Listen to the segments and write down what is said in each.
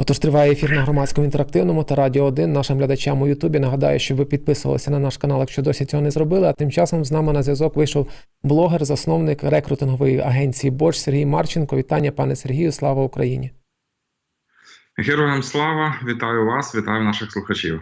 Отож, триває ефір на громадському інтерактивному та радіо 1 нашим глядачам у Ютубі. Нагадаю, що ви підписувалися на наш канал, якщо досі цього не зробили. А тим часом з нами на зв'язок вийшов блогер, засновник рекрутингової агенції Боч Сергій Марченко. Вітання, пане Сергію, слава Україні! Героям слава, вітаю вас, вітаю наших слухачів.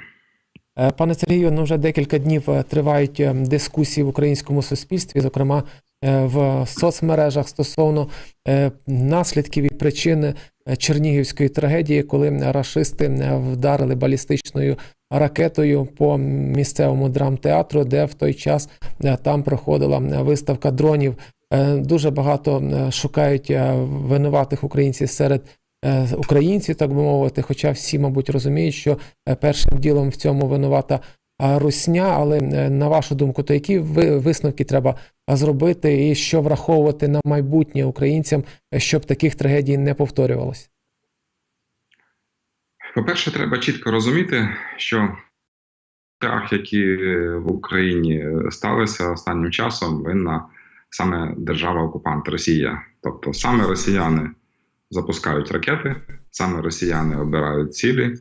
Е, Пане Сергію, ну вже декілька днів е, тривають е, дискусії в українському суспільстві, зокрема в соцмережах стосовно е, наслідків і причин е, Чернігівської трагедії, коли рашисти е, вдарили балістичною ракетою по місцевому драмтеатру, де в той час е, там проходила е, виставка дронів. Е, Дуже багато е, шукають е, винуватих українців серед е, українців, так би мовити. Хоча всі, мабуть, розуміють, що е, першим ділом в цьому винувата русня. Але е, на вашу думку, то які ви- висновки треба зробити, і що враховувати на майбутнє українцям, е, щоб таких трагедій не повторювалося? По-перше, треба чітко розуміти, що жах, які в Україні сталися останнім часом, винна саме держава-окупант Росія. Тобто саме росіяни запускають ракети, саме росіяни обирають цілі,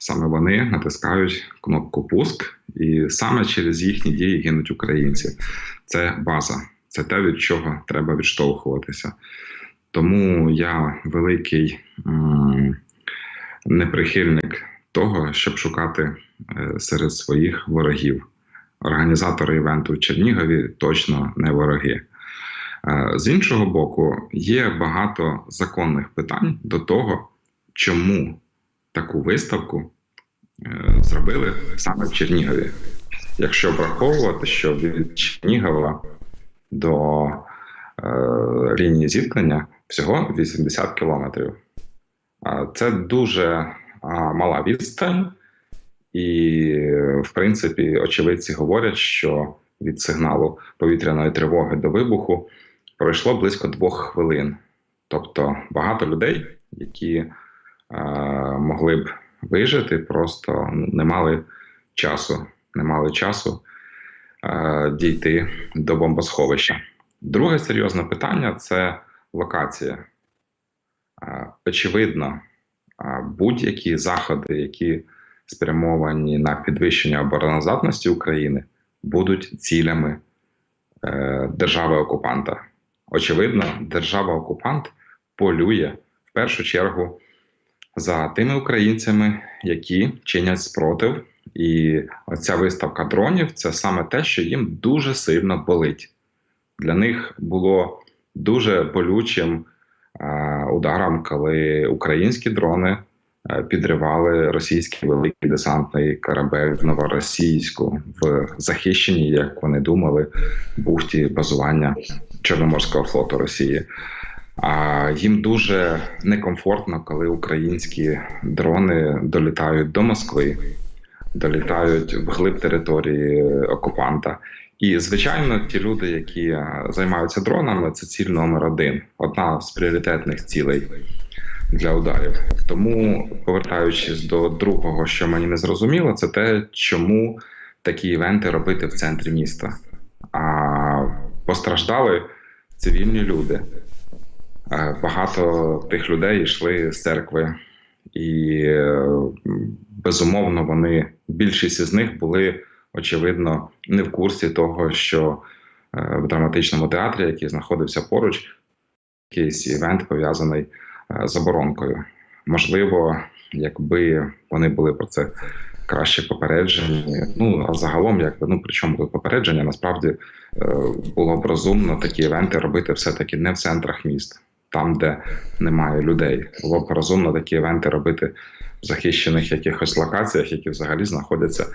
саме вони натискають кнопку пуск, і саме через їхні дії гинуть українці. Це база, це те, від чого треба відштовхуватися. Тому я великий неприхильник того, щоб шукати е, серед своїх ворогів. Організатори івенту в Чернігові точно не вороги. Е, З іншого боку, є багато законних питань до того, чому таку виставку е, зробили саме в Чернігові. Якщо враховувати, що від Чернігова до е, лінії зіткнення всього 80 кілометрів. Це дуже мала відстань, і, в принципі, очевидці говорять, що від сигналу повітряної тривоги до вибуху пройшло близько двох хвилин. Тобто багато людей, які могли б вижити, просто не мали часу, не мали часу е, дійти до бомбосховища. Друге серйозне питання це локація. Е, Очевидно, е, будь-які заходи, які спрямовані на підвищення обороноздатності України, будуть цілями е, держави-окупанта. Очевидно, держава-окупант полює в першу чергу за тими українцями, які чинять спротив. І оця виставка дронів це саме те, що їм дуже сильно болить. Для них було дуже болючим ударом, коли українські дрони підривали російський великий десантний корабель в Новоросійську в захищеній, як вони думали, бухті базування Чорноморського флоту Росії. А їм дуже некомфортно, коли українські дрони долітають до Москви, долітають вглиб території окупанта. І, звичайно, ті люди, які займаються дронами, це ціль номер один, одна з пріоритетних цілей для ударів. Тому, повертаючись до другого, що мені не зрозуміло, це те, чому такі івенти робити в центрі міста. А постраждали цивільні люди. Е, Багато тих людей йшли з церкви, і е, безумовно вони більшість із них були очевидно не в курсі того, що е, в драматичному театрі, який знаходився поруч, якийсь івент пов'язаний з оборонкою. Можливо, якби вони були про це краще попереджені. Ну а загалом, якби ну при чому тут попередження, насправді було б розумно такі івенти робити все-таки не в центрах міст, там, де немає людей. Було б розумно такі івенти робити в захищених якихось локаціях, які взагалі знаходяться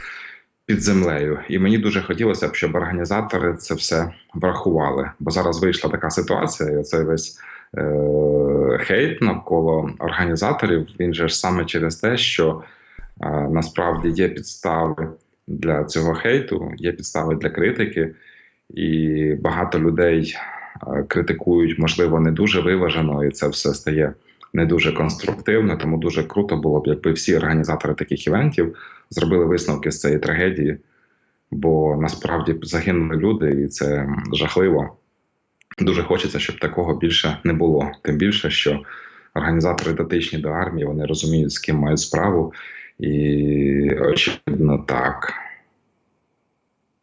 під землею. І мені дуже хотілося б, щоб організатори це все врахували. Бо зараз вийшла така ситуація, і цей весь е- хейт навколо організаторів. Він же ж саме через те, що е- насправді є підстави для цього хейту, є підстави для критики, і багато людей критикують, можливо, не дуже виважено, і це все стає не дуже конструктивно. Тому дуже круто було б, якби всі організатори таких івентів зробили висновки з цієї трагедії, бо насправді загинули люди, і це жахливо. Дуже хочеться, щоб такого більше не було. Тим більше, що організатори дотичні до армії, вони розуміють, з ким мають справу, і очевидно так.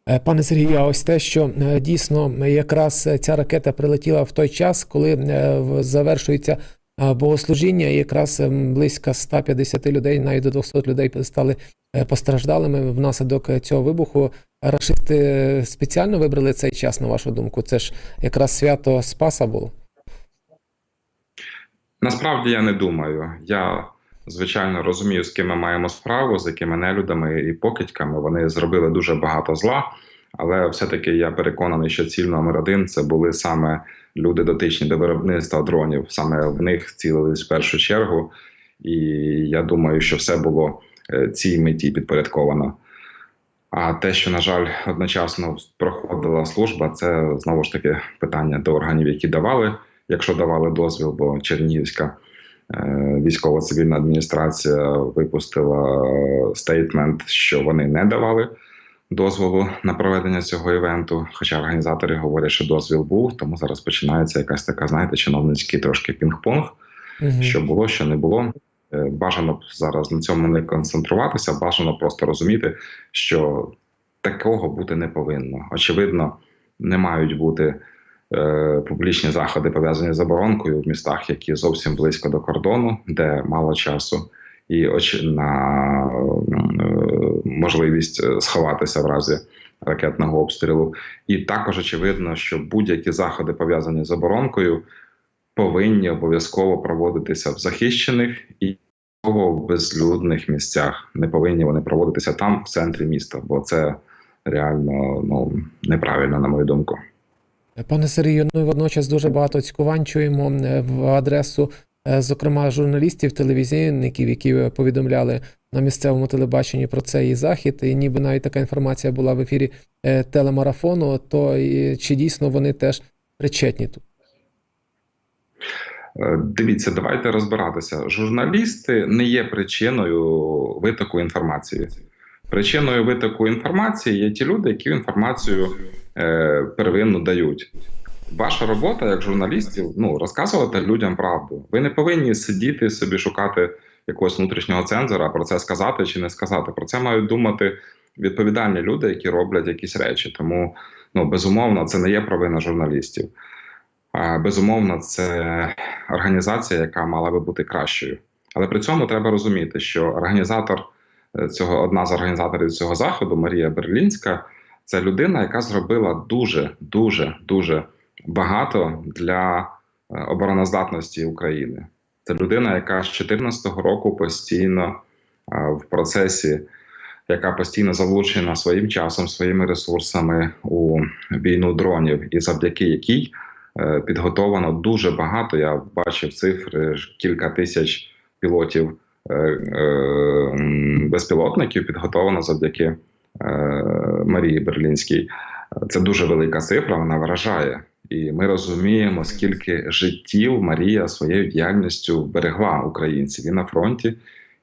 Е, Пане Сергію, а ось те, що е, дійсно е, якраз ця ракета прилетіла в той час, коли завершується богослужіння, і якраз ем, близько 150 людей, навіть до 200 людей стали постраждалими внаслідок цього вибуху. Рашисти спеціально вибрали цей час, на вашу думку? Це ж якраз свято Спаса було. Насправді я не думаю. Я звичайно розумію, з ким ми маємо справу, з якими нелюдами і покидьками. Вони зробили дуже багато зла, але все-таки я переконаний, що ціль номер один це були саме люди дотичні до виробництва дронів. Саме в них цілились в першу чергу. І я думаю, що все було е, цій меті підпорядковано. А те, що, на жаль, одночасно проходила служба, це знову ж таки питання до органів, які давали, якщо давали дозвіл, бо Чернігівська е, військово-цивільна адміністрація випустила е, стейтмент, що вони не давали дозволу на проведення цього івенту. Хоча організатори говорять, що дозвіл був, тому зараз починається якась така, знаєте, чиновницький трошки пінг-понг Мгм. що було, що не було. Е, Бажано зараз на цьому не концентруватися, бажано просто розуміти, що такого бути не повинно. Очевидно, не мають бути публічні заходи пов'язані з оборонкою в містах, які зовсім близько до кордону, де мало часу, і оч... на е, можливість е, сховатися в разі ракетного обстрілу. І також очевидно, що будь-які заходи пов'язані з оборонкою повинні обов'язково проводитися в захищених і в безлюдних місцях. Не повинні вони проводитися там, в центрі міста, бо це реально ну, неправильно, на мою думку. Пане Сергію, ну і водночас дуже багато цькувань чуємо е, в адресу, е, зокрема, журналістів, телевізійників, які е, повідомляли на місцевому телебаченні про цей захід, і ніби навіть така інформація була в ефірі телемарафону. То чи дійсно вони теж причетні тут? Дивіться, давайте розбиратися. Журналісти не є причиною витоку інформації. Причиною витоку інформації є ті люди, які інформацію е, первинно дають. Ваша робота як журналістів ну, розказувати людям правду. Ви не повинні сидіти собі шукати якогось внутрішнього цензора, про це сказати чи не сказати. Про це мають думати відповідальні люди, які роблять якісь речі. Тому ну, безумовно це не є провина журналістів. Безумовно, це організація, яка мала би бути кращою. Але при цьому треба розуміти, що організатор е, цього, одна з організаторів цього заходу, Марія Берлінська, це людина, яка зробила дуже, дуже, дуже багато для е, обороноздатності України. Це людина, яка з 2014 року постійно е, в процесі, яка постійно залучена своїм часом, своїми ресурсами у війну дронів, і завдяки якій е, підготовано дуже багато. Я бачив цифри кілька тисяч пілотів безпілотників підготовлено завдяки Марії Берлінській. Це дуже велика цифра, вона вражає. І ми розуміємо, скільки життів Марія своєю діяльністю берегла українців і на фронті,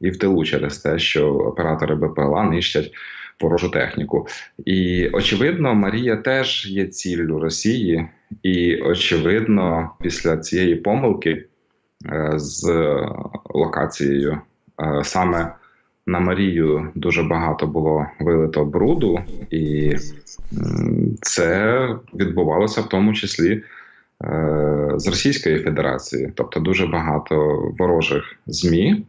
і в тилу через те, що оператори БПЛА нищать ворожу техніку. І очевидно, Марія теж є ціллю Росії, і очевидно, після цієї помилки е, з локацією е, саме на Марію дуже багато було вилито бруду, і це відбувалося в тому числі е, з Російської Федерації. Тобто дуже багато ворожих ЗМІ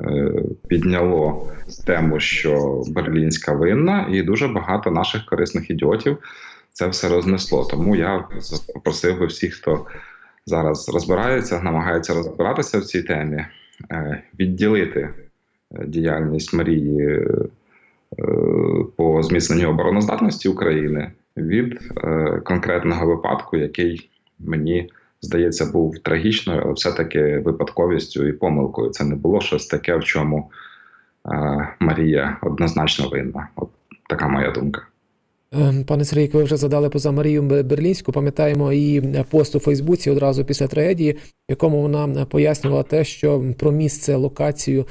е, підняло тему, що Берлінська винна, і дуже багато наших корисних ідіотів це все рознесло. Тому я попросив би всіх, хто зараз розбирається, намагається розбиратися в цій темі, е, відділити діяльність Марії е, по зміцненню обороноздатності України від е, конкретного випадку, який мені здається був трагічною, але все-таки випадковістю і помилкою. Це не було щось таке, в чому е, Марія однозначно винна. От така моя думка. Пане Сергій, ви вже задали поза Марію Берлінську. Пам'ятаємо її пост у Фейсбуці одразу після трагедії, в якому вона пояснювала те, що про місце, локацію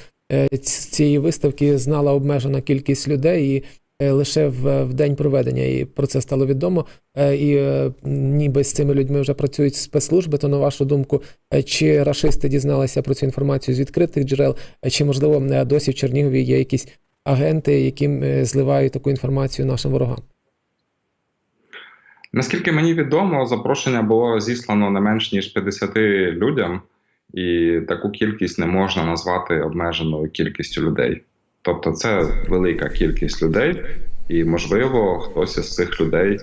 цієї виставки знала обмежена кількість людей, і е, лише в, в день проведення, і про це стало відомо. Е, І е, ніби з цими людьми вже працюють спецслужби. То на вашу думку, е, чи рашисти дізналися про цю інформацію з відкритих джерел, е, чи можливо е, досі в Чернігові є якісь агенти, е, зливають таку інформацію нашим ворогам? Наскільки мені відомо, запрошення було зіслано не менш ніж 50 людям, і таку кількість не можна назвати обмеженою кількістю людей. Тобто, це велика кількість людей, і, можливо, хтось із цих людей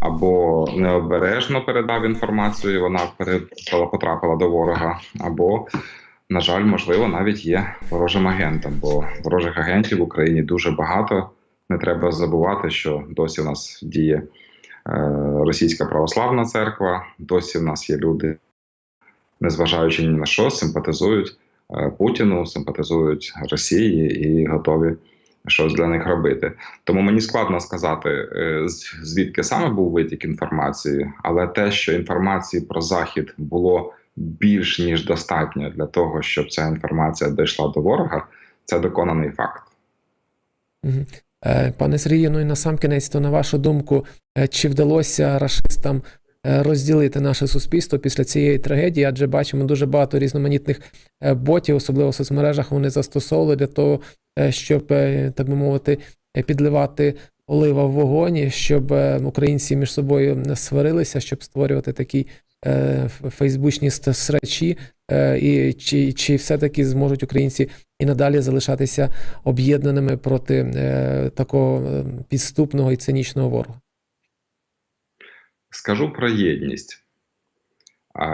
або необережно передав інформацію, і вона потрапила до ворога, або, на жаль, можливо, навіть є ворожим агентом, бо ворожих агентів в Україні дуже багато. Не треба забувати, що досі у нас діє е, Російська православна церква. Досі в нас є люди, незважаючи ні на що, симпатизують е, Путіну, симпатизують Росії і готові щось для них робити. Тому мені складно сказати, е, звідки саме був витік інформації, але те, що інформації про Захід було більш ніж достатньо для того, щоб ця інформація дійшла до ворога, це доконаний факт. Е, Пане Сергію, ну і на сам кінець, то на вашу думку, чи вдалося рашистам розділити наше суспільство після цієї трагедії? Адже бачимо дуже багато різноманітних е, ботів, особливо в соцмережах, вони застосовували для того, е, щоб, е, так би мовити, е, підливати олива в вогонь, щоб е, українці між собою сварилися, щоб створювати такі е, фейсбучні срачі, Е, і чи, чи все-таки зможуть українці і надалі залишатися об'єднаними проти е, такого е, підступного і цинічного ворога. Скажу про єдність.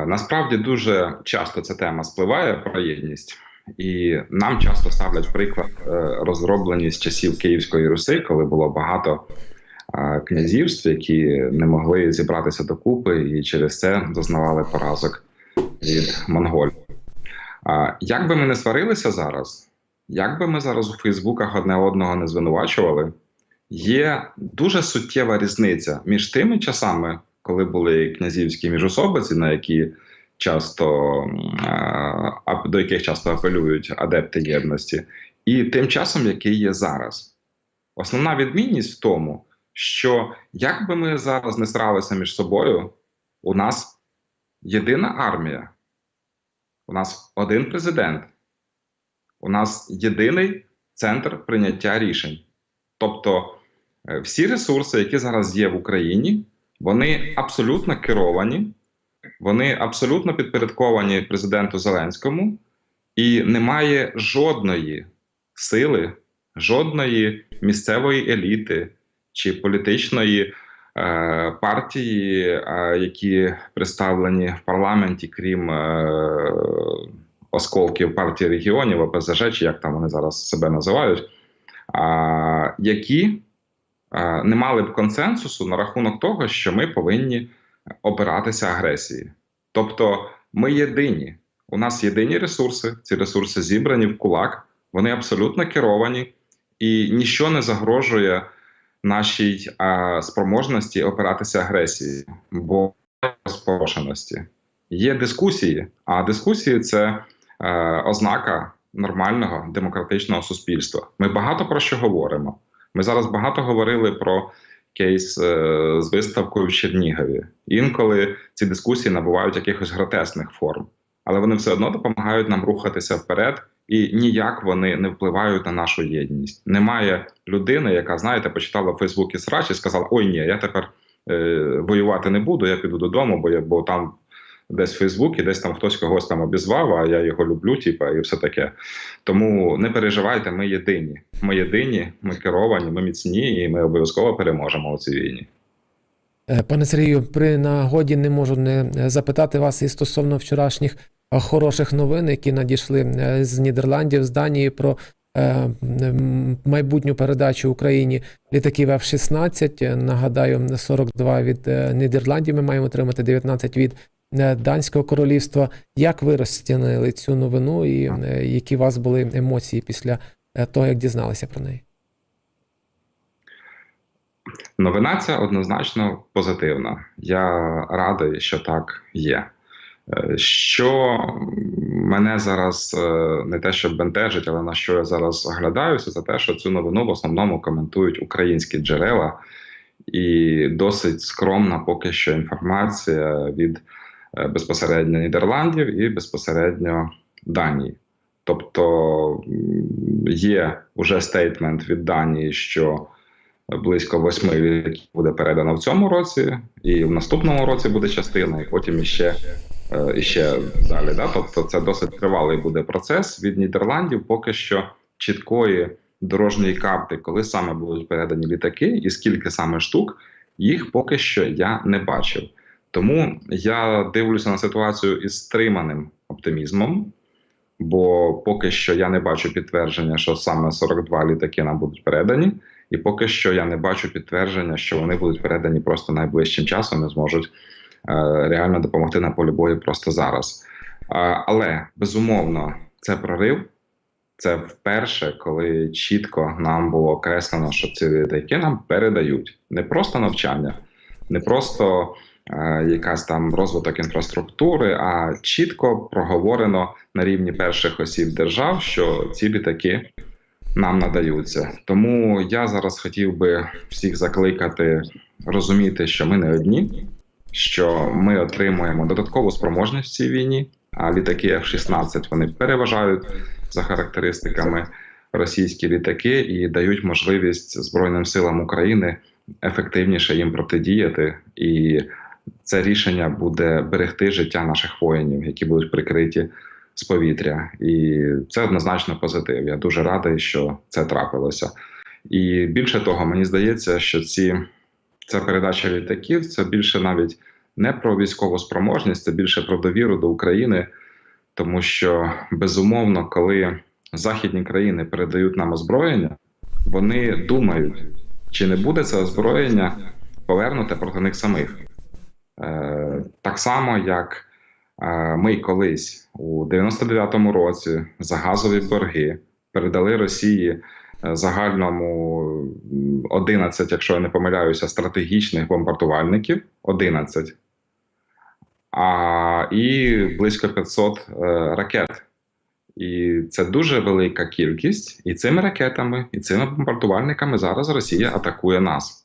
Насправді дуже часто ця тема спливає про єдність, і нам часто ставлять приклад е, розроблені з часів Київської Руси, коли було багато князівств, які не могли зібратися докупи, і через це зазнавали поразок від монголів. Як би ми не сварилися зараз, як би ми зараз у Фейсбуках одне одного не звинувачували, є дуже суттєва різниця між тими часами, коли були князівські міжособиці, на які часто до яких часто апелюють адепти єдності, і тим часом, який є зараз. Основна відмінність в тому, що як би ми зараз не сралися між собою, у нас єдина армія, у нас один президент, у нас єдиний центр прийняття рішень. Тобто е, всі ресурси, які зараз є в Україні, вони абсолютно керовані, вони абсолютно підпорядковані президенту Зеленському, і немає жодної сили, жодної місцевої еліти чи політичної е, партії, е, які представлені в парламенті, крім е, осколків партії регіонів, ОПЗЖ, чи як там вони зараз себе називають, які не мали б консенсусу на рахунок того, що ми повинні опиратися агресії. Тобто ми єдині. У нас єдині ресурси, ці ресурси зібрані в кулак, вони абсолютно керовані, і ніщо не загрожує нашій а, спроможності опиратися агресії, бо розпорошеності. Є дискусії, а дискусії це е, ознака нормального демократичного суспільства. Ми багато про що говоримо. Ми зараз багато говорили про кейс е, з виставкою в Чернігові. Інколи ці дискусії набувають якихось гротесних форм, але вони все одно допомагають нам рухатися вперед, і ніяк вони не впливають на нашу єдність. Немає людини, яка, знаєте, почитала в Фейсбуці срач і сказала: Ой, ні, я тепер е, воювати не буду, я піду додому, бо я бо там десь в Фейсбуці, десь там хтось когось там обізвав, а я його люблю, типа, і все таке. Тому не переживайте, ми єдині. Ми єдині, ми керовані, ми міцні, і ми обов'язково переможемо у цій війні. Е, Пане Сергію, при нагоді не можу не е, запитати вас і стосовно вчорашніх е, хороших новин, які надійшли з Нідерландів, з Данії про майбутню передачу Україні літаків F-16. Е, Нагадаю, 42 від Нідерландів ми маємо отримати 19 від Данського королівства. Як ви розцінили цю новину і е, які у вас були емоції після е, того, як дізналися про неї? Новина ця однозначно позитивна. Я радий, що так є. Е, Що мене зараз е, не те, що бентежить, але на що я зараз оглядаюся, це те, що цю новину в основному коментують українські джерела, і досить скромна поки що інформація від е, безпосередньо Нідерландів і безпосередньо Данії. Тобто є уже стейтмент від Данії, що близько восьми літаків буде передано в цьому році, і в наступному році буде частина, і потім іще, е, іще далі. Да? Тобто це досить тривалий буде процес від Нідерландів, поки що чіткої дорожньої карти, коли саме будуть передані літаки, і скільки саме штук, їх поки що я не бачив. Тому я дивлюся на ситуацію із стриманим оптимізмом. Бо поки що я не бачу підтвердження, що саме 42 літаки нам будуть передані, і поки що я не бачу підтвердження, що вони будуть передані просто найближчим часом і зможуть е, реально допомогти на полі бою просто зараз. Але безумовно, це прорив. Це вперше, коли чітко нам було окреслено, що ці літаки нам передають не просто навчання, не просто якась там розвиток інфраструктури, а чітко проговорено на рівні перших осіб держав, що ці літаки нам надаються. Тому я зараз хотів би всіх закликати розуміти, що ми не одні, що ми отримуємо додаткову спроможність в цій війні. А літаки F-16 вони переважають за характеристиками російські літаки і дають можливість Збройним силам України ефективніше їм протидіяти. І це рішення буде берегти життя наших воїнів, які будуть прикриті з повітря. І це однозначно позитив. Я дуже радий, що це трапилося. І більше того, мені здається, що ці ця передача літаків це більше навіть не про військову спроможність, це більше про довіру до України, тому що безумовно, коли західні країни передають нам озброєння, вони думають, чи не буде це озброєння повернуте проти них самих. Е, так само, як е, ми колись у 99-му році за газові борги передали Росії е, загальному 11, якщо я не помиляюся, стратегічних бомбардувальників 11, а і близько 500 е, ракет. І це дуже велика кількість, і цими ракетами, і цими бомбардувальниками зараз Росія атакує нас.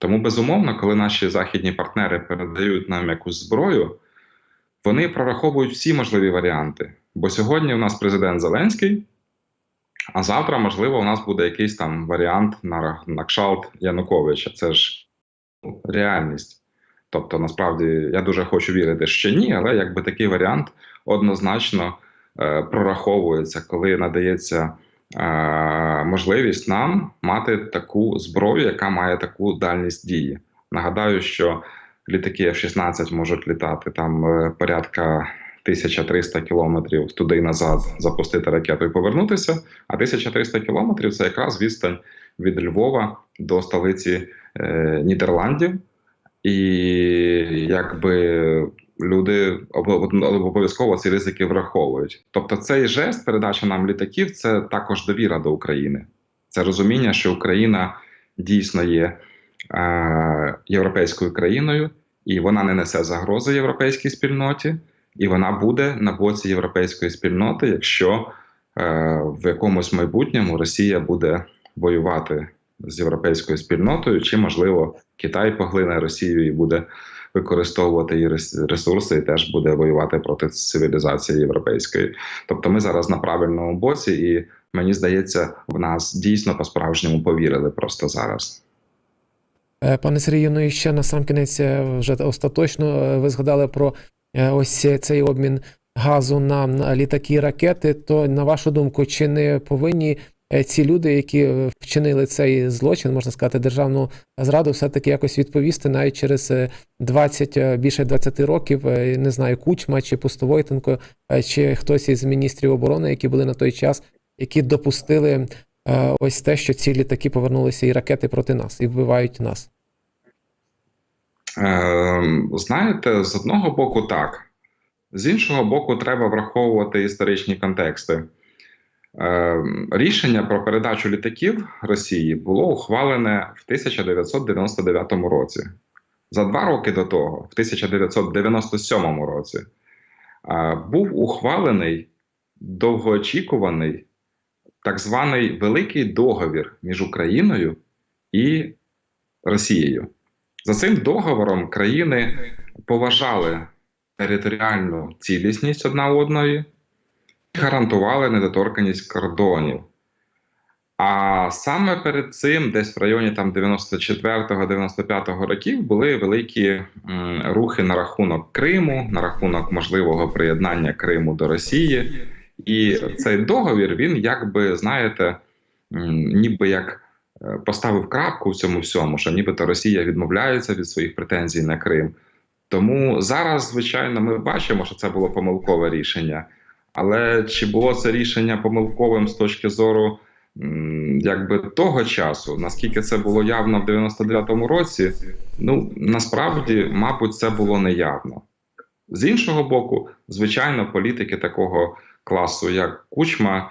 Тому, безумовно, коли наші західні партнери передають нам якусь зброю, вони прораховують всі можливі варіанти. Бо сьогодні у нас президент Зеленський, а завтра, можливо, у нас буде якийсь там варіант на, на кшалт Януковича. Це ж ну, реальність. Тобто, насправді, я дуже хочу вірити, що ні, але якби такий варіант однозначно е, прораховується, коли надається можливість нам мати таку зброю, яка має таку дальність дії. Нагадаю, що літаки F-16 можуть літати там е, порядка 1300 кілометрів туди і назад, запустити ракету і повернутися. А 1300 кілометрів це якраз відстань від Львова до столиці е, Нідерландів. І якби люди обов- обов'язково ці ризики враховують. Тобто, цей жест передача нам літаків це також довіра до України. Це розуміння, що Україна дійсно є е, європейською країною, і вона не несе загрози європейській спільноті, і вона буде на боці європейської спільноти, якщо е, в якомусь майбутньому Росія буде воювати з європейською спільнотою, чи можливо Китай поглине Росію і буде використовувати її ресурси, і теж буде воювати проти цивілізації європейської. Тобто, ми зараз на правильному боці, і мені здається, в нас дійсно по-справжньому повірили просто зараз. Е, Пане Сергію, ну і ще на сам кінець е, вже остаточно е, ви згадали про ось цей обмін газу на літаки і ракети. То на вашу думку, чи не повинні ці люди, які е, вчинили цей злочин, можна сказати, державну зраду, все-таки якось відповісти навіть через е, 20, е, більше 20 років, е, не знаю, Кучма чи Пустовойтенко, е, чи хтось із міністрів оборони, які були на той час, які допустили е, ось те, що ці літаки повернулися і ракети проти нас і вбивають нас. Е, знаєте, з одного боку, так. З іншого боку, треба враховувати історичні контексти. Е, рішення про передачу літаків Росії було ухвалене в 1999 році. За два роки до того, в 1997 році, був ухвалений довгоочікуваний так званий великий договір між Україною і Росією. За цим договором країни поважали територіальну цілісність одна одної гарантували недоторканість кордонів. А саме перед цим, десь в районі там 94-95 років, були великі м, рухи на рахунок Криму, на рахунок можливого приєднання Криму до Росії. І цей договір він, якби знаєте, м, ніби як е, поставив крапку в цьому всьому, що нібито Росія відмовляється від своїх претензій на Крим. Тому зараз, звичайно, ми бачимо, що це було помилкове рішення. Але чи було це рішення помилковим з точки зору якби того часу, наскільки це було явно в 99-му році, ну насправді, мабуть, це було неявно. З іншого боку, звичайно, політики такого класу, як Кучма,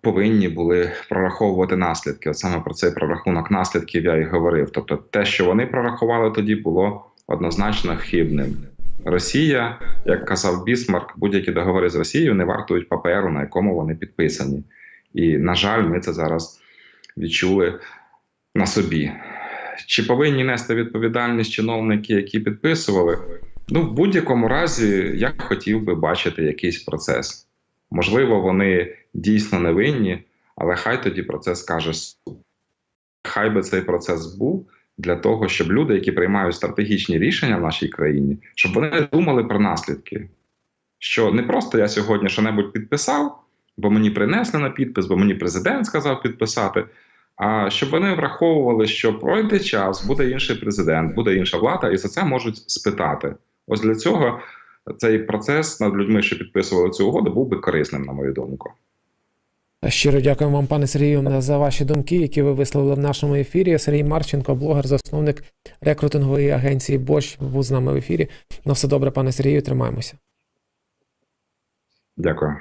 повинні були прораховувати наслідки. От саме про цей прорахунок наслідків я і говорив. Тобто, те, що вони прорахували тоді, було однозначно хибним. Росія, як казав Бісмарк, будь-які договори з Росією не вартують паперу, на якому вони підписані. І, на жаль, ми це зараз відчули на собі. Чи повинні нести відповідальність чиновники, які підписували? Ну, в будь-якому разі, я хотів би бачити якийсь процес. Можливо, вони дійсно невинні, але хай тоді про це скаже суд. Хай би цей процес був для того, щоб люди, які приймають стратегічні рішення в нашій країні, щоб вони думали про наслідки. Що не просто я сьогодні що-небудь підписав, бо мені принесли на підпис, бо мені президент сказав підписати. А щоб вони враховували, що пройде час, буде інший президент, буде інша влада, і за це можуть спитати. Ось для цього цей процес над людьми, що підписували цю угоду, був би корисним, на мою думку. Щиро дякую вам, пане Сергію, за ваші думки, які ви висловили в нашому ефірі. Сергій Марченко, блогер, засновник рекрутингової агенції Борщ, був з нами в ефірі. На все добре, пане Сергію, тримаємося. Дякую.